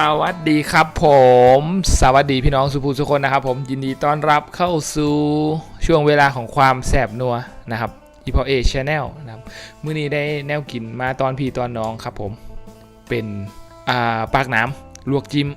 สวัสดีครับผม สวัสดีพี่น้องสุภูสุคนนะครับ ผมยินดีต้อนรับเข้าสู่ช่วงเวลาของความแสบนัวนะครับอีพอเอชแนลนะครับมื้อนี้ได้แนวกินมาตอนพี่ตอนน้องครับผมเป็นอ่าปากน้ำลวกจิ้ม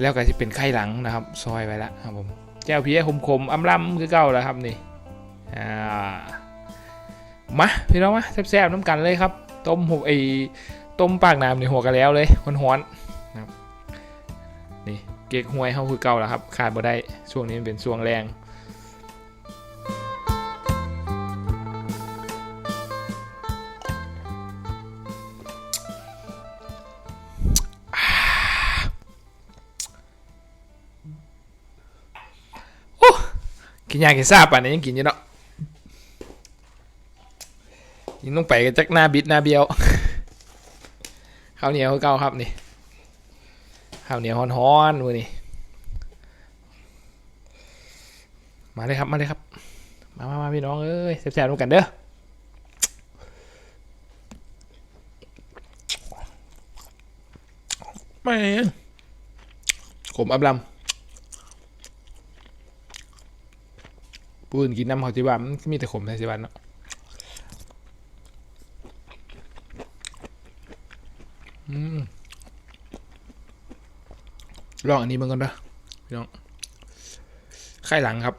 แล้วก็จะเป็นไข่หลังนะครับ ซอยไว้ละครับผมแก้วเพี้ยคมๆอ้ำล่ำคือเก่าแล้วครับนี่อ่ามาพี่น้องมาแซ่บๆน้ำกันเลยครับ ต้มหัวไอต้มปากน้ำในหัวกันแล้วเลยฮ้อนๆนะครับนี่ เก๊กฮวยเขาคือเก่าแล้วครับขาดบ่ได้ช่วงนี้มันเป็นช่วงแรงกินยากินซาป่านนี้ยังกินอยู่เนาะยิงต้องไปกันจักหน้าบิดหน้าเบี้ยวข้าวเหนียวคือเก่าครับนี่ ข้าวเหนียวฮ้อนๆมือนี่มาเลยครับมาเลยครับ มามามาพี่น้องเอ้ยแซ่บๆร่วมกันเด้อไม่ขมอับลำปูนกินน้ำเขาจิบานมันมีแต่ขมในจิบานเนาะอืม ลองอันนี้มันก่อนนะพี่น้องไข่หลังครับ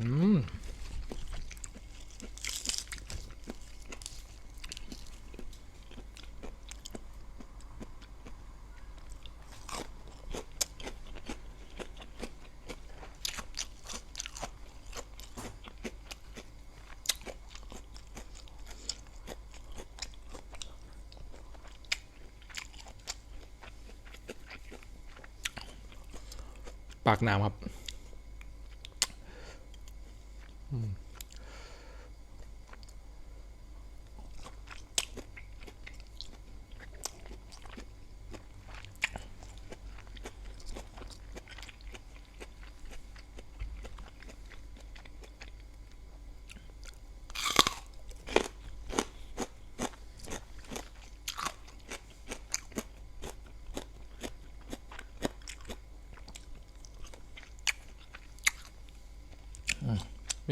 อืม ปากน้ำครับ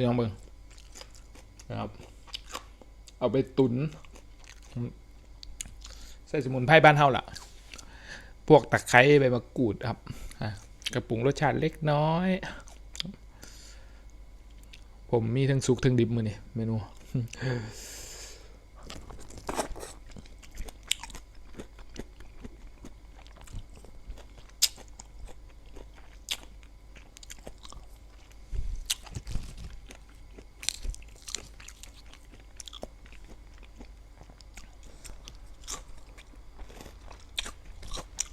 พี่น้องเบิ่งนะครับ เอาไปตุนใส่สมุนไพรบ้านเฮาล่ะ พวกตะไคร้ใบมะกรูดครับกระปุงรสชาติเล็กน้อย ผมมีทั้งสุกทั้งดิบมือนี่เมนู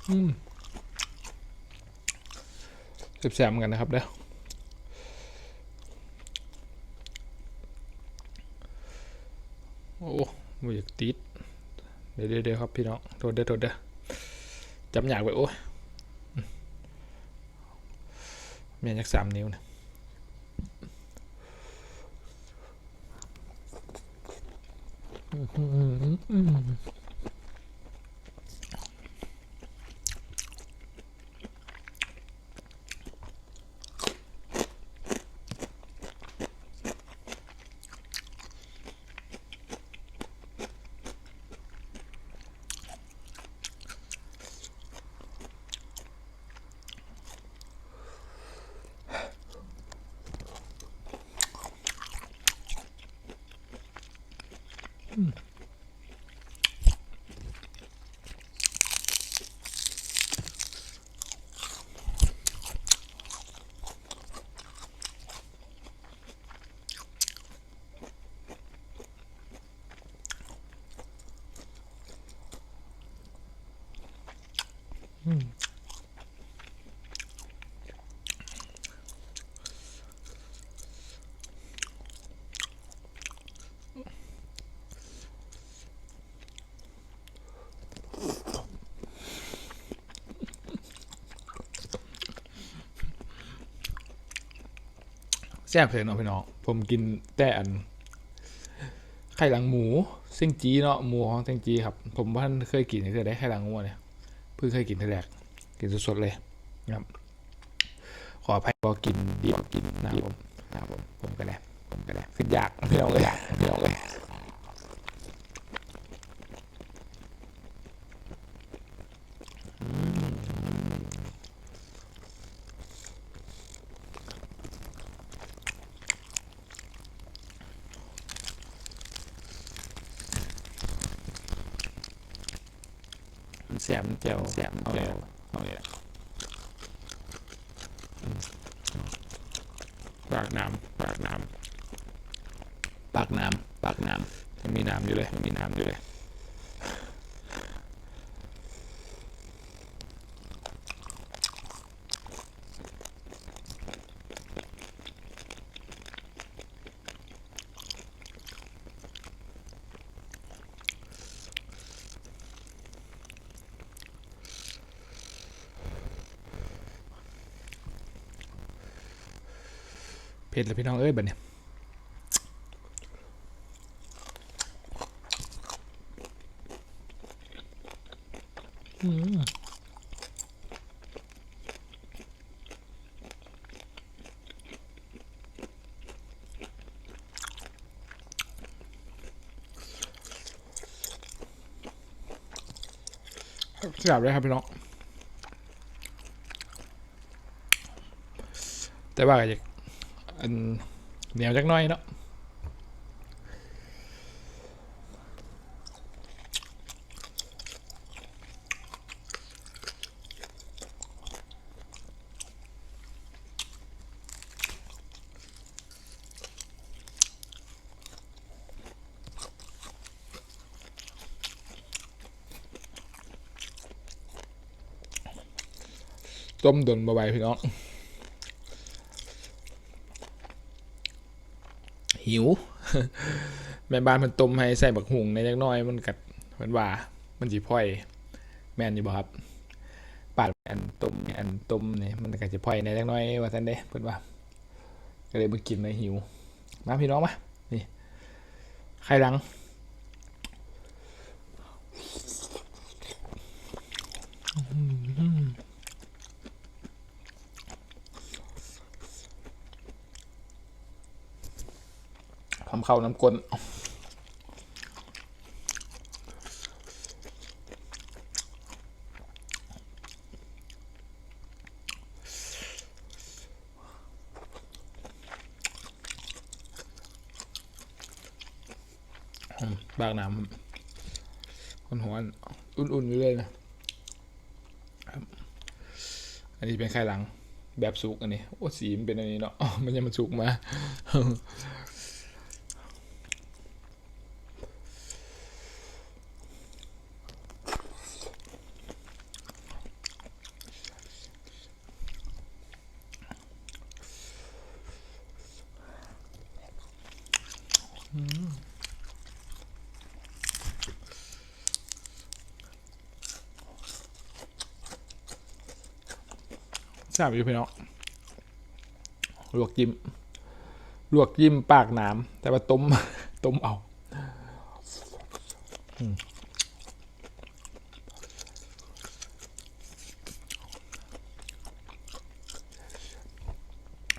แซ่บๆเหมือนกันนะครับเด้อโอ้ไม่อยากติด เดี๋ยวเดี๋ยวครับพี่น้องโทษเด้อโทษเด้อจำอยากไปโอ้ยเมียยักสามนิ้วนะอืม แซ่บเลยเนาะพี่น้องผมกินแต่อัน ไข่หลังหมูเส้นจีเนาะหมูของเส้นจีครับ ผมว่านเคยกินเคยได้ไข่หลังงูเนี่ยเพิ่งเคยกินทีแรกกินสดๆเลยนะครับ ขออภัยบอกินดีกินนะครับผมนะครับผมผมก็ได้ผมก็ได้คืออยากไม่เองเลยอยากไม่เองเลย แสบเจียวแสบเจียวเอาเลยปากน้ำปากน้ำปากน้ำปากน้ำมันมีน้ำอยู่เลยมันมีน้ำอยู่เลย ผ็ดเลยพี่น้องเอ้ยบัดเนี่ยอืมจับเลยครับพี่น้องแต่ว่าก็จะ อันเหนียวจักหน้อยเนาะต้มดนบาไหวพี่น้อง หิว แม่บ้านมันต้มให้ใส่บักหุงในเล็กน้อยมันกัดมันว่า มันจีพ่อย แม่นอยู่บ่ครับปาดอันต้มอันต้มเนี่ยมันกัดจีพ่อยในเล็กน้อยว่าท่านเด้เพิ่นว่า ก็เลยมากินเลยหิว มาพี่น้องมานี่ไข่หลัง ทำข้าน้ำกลนบางน้ำคนหัวอุ่นๆอยู่เลยนะ อันนี้เป็นไข่หลังแบบสุกอันนี้ โอ้สีมันเป็นอันนี้เนาะ มันยังมันสุกมา ทราบอยู่พี่น้องลวกจิ้มลวกจิ้มปากน้ำแต่ว่าต้มต้มเอา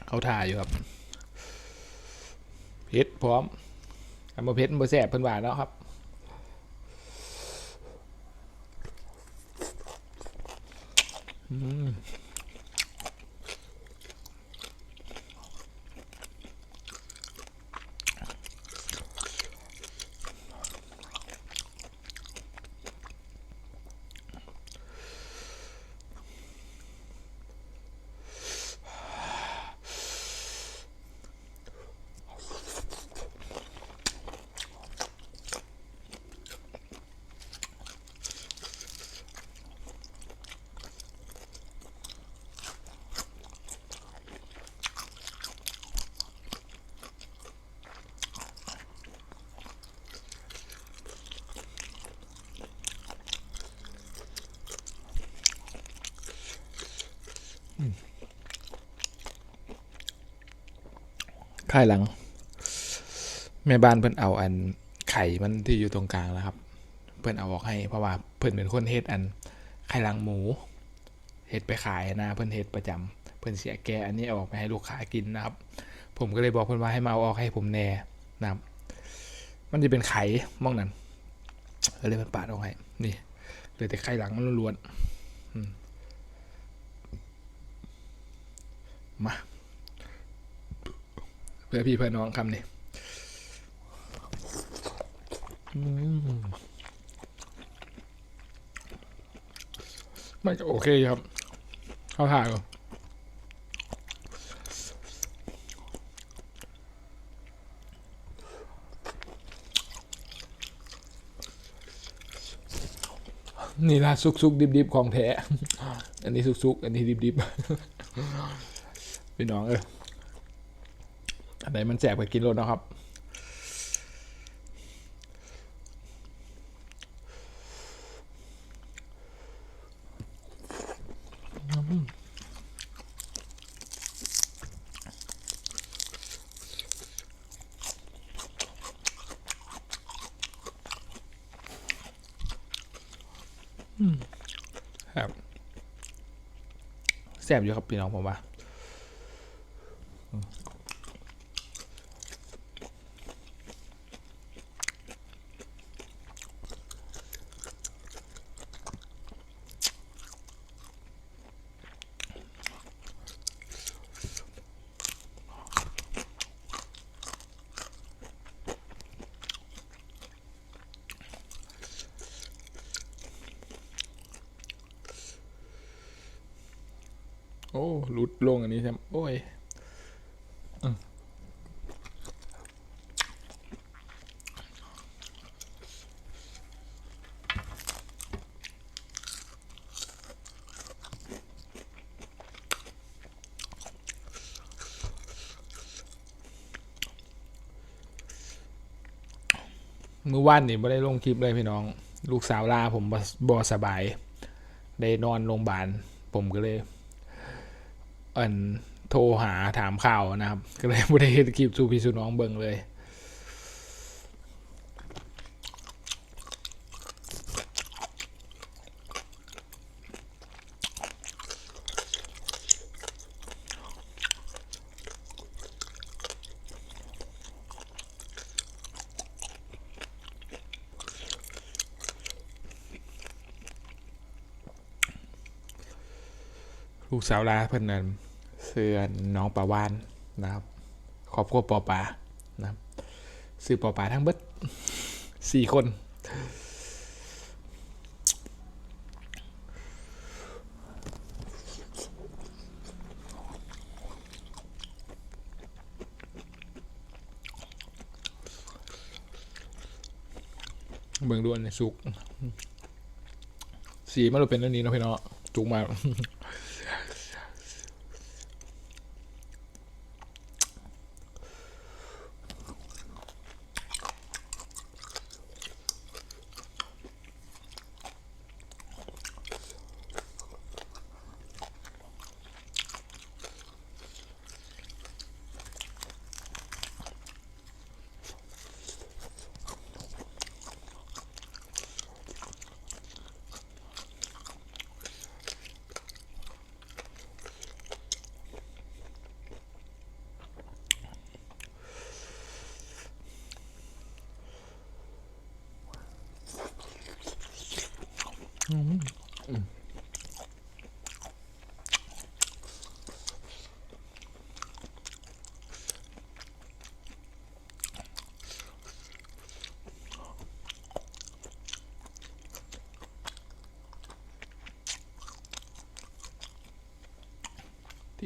เขาถ่ายอยู่ครับเพชรพร้อมอันบ่เพชรบ่แสบเพิ่นว่าแล้วครับ อืม ค่ายหลัง แม่บ้านเพิ่นเอาอันไข่มันที่อยู่ตรงกลางแล้วครับ เพื่อนเอาออกให้เพราะว่าเพื่อนเป็นคนเฮ็ดอันไข่ลังหมูเฮ็ดไปขายนะเพื่อนเฮ็ดประจำเพื่อนเสียแกอันนี้เอาออกไปให้ลูกค้ากินนะครับ ผมก็เลยบอกเพื่อนว่าให้มาเอาออกให้ผมแน่นะครับ มันจะเป็นไข่มองนั้นเลยมันปาดออกให้นี่เหลยแต่ไข่หลังมันล้วนๆมา เพื่อพี่เพื่อน้องคำนี้อืมมันโอเคครับ เข้าถ่ายก่อนนี่ละซุกซุกดิบดิบของแท้ อันนี้ซุกซุกอันนี้ดิบดิบๆพี่น้องเออ ไหนมันแจกไปกินรถนะครับ ครับแซ่บอยู่ครับพี่น้องผมว่า โอ้หลุดลงอันนี้ใช่ไหมโอ้ยเมื่อวานนี่ไม่ได้ลงคลิปเลยพี่น้อง ลูกสาวลาผมบ่บอสบาย ได้นอนโรงพยาบาลผมก็เลย อันโทรหาถามข่าวนะครับ ก็เลยไม่ได้เห็นคลิปสู่พี่สู่น้องเบิ่งเลยลูกสาวลาเพิ่อนนั้น สื้อน้องปาวานนะครับครอบครัวปอปานะครับซื้อปอปาทั้งเบิดสี่คน เบิ่งดูอันนี้สุก สีมันเราเป็นอันนี้นะพี่เนาะจุกมาก ท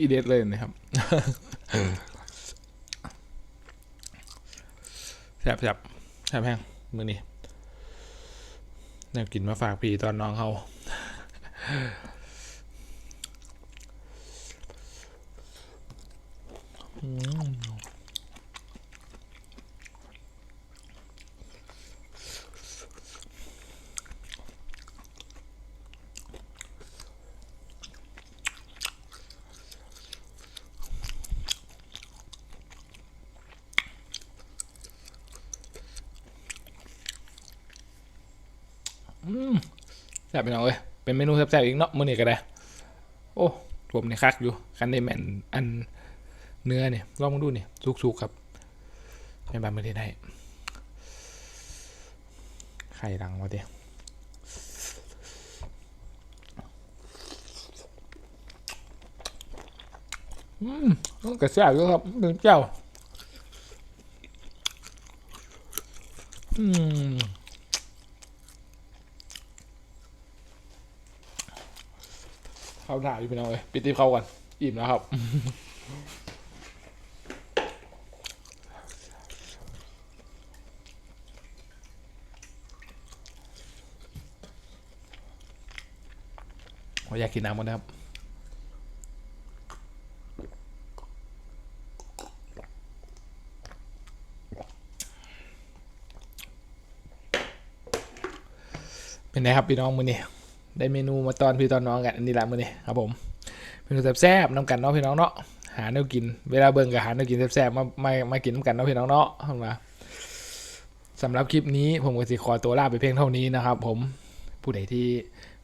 ี่เด็ดเลยนะครับแซ่บแซ่บแซ่บแห้งมือนี้ แนวกินมาฝากพี่ตอนน้องเขาอืม อืมแซ่บพี่น้อยเป็นเมนูแซ่บๆอีกเนาะมื้อนี้ก็ได้ โอ้ผมนี่คักอยู่คันได้แม่นอันเนื้อเนี่ยลองมาดูนี่สุกๆครับเป็นแบบไม่ได้ได้ไข่ดังมาเดียอืมกระแซ่บด้วยครับเป็นเจ้า อืม เข้าถ่ายอยู่พี่น้องเลยปิดตีเข้าก่อนอิ่มแล้วครับอยากกินน้ำหมดนะครับเป็นไงครับพี่น้องมือนี้ ได้เมนูมาตอนพี่ตอนน้องกันอันนี้ละมือนี้ครับผมเมนูแซ่บๆน้ำกันเนาะพี่น้องเนาะหาแนวกินเวลาเบิ่งกับหาแนวกินแซ่บๆมามามากินน้ำกันเนาะพี่น้องเนาะเข้ามาสำหรับคลิปนี้ผมก็สิขอตัวลาไปเพียงเท่านี้นะครับ ผมผู้ใดที่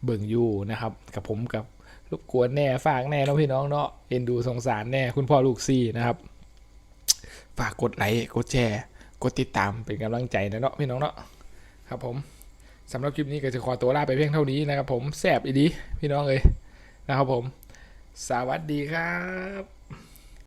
เบิ่งอยู่นะครับ กับผมกับรบกวนแน่ฝากแน่เนาะพี่น้องเนาะเอ็นดูสงสารแน่คุณพ่อลูกซี่นะครับ ฝากกดไลค์กดแชร์ กดติดตามเป็นกำลังใจนะเนาะพี่น้องเนาะครับผม สำหรับคลิปนี้ก็จะขอตัวลาไปเพียงเท่านี้นะครับผมแสบอีดีพี่น้องเลยนะครับผม สวัสดีครับ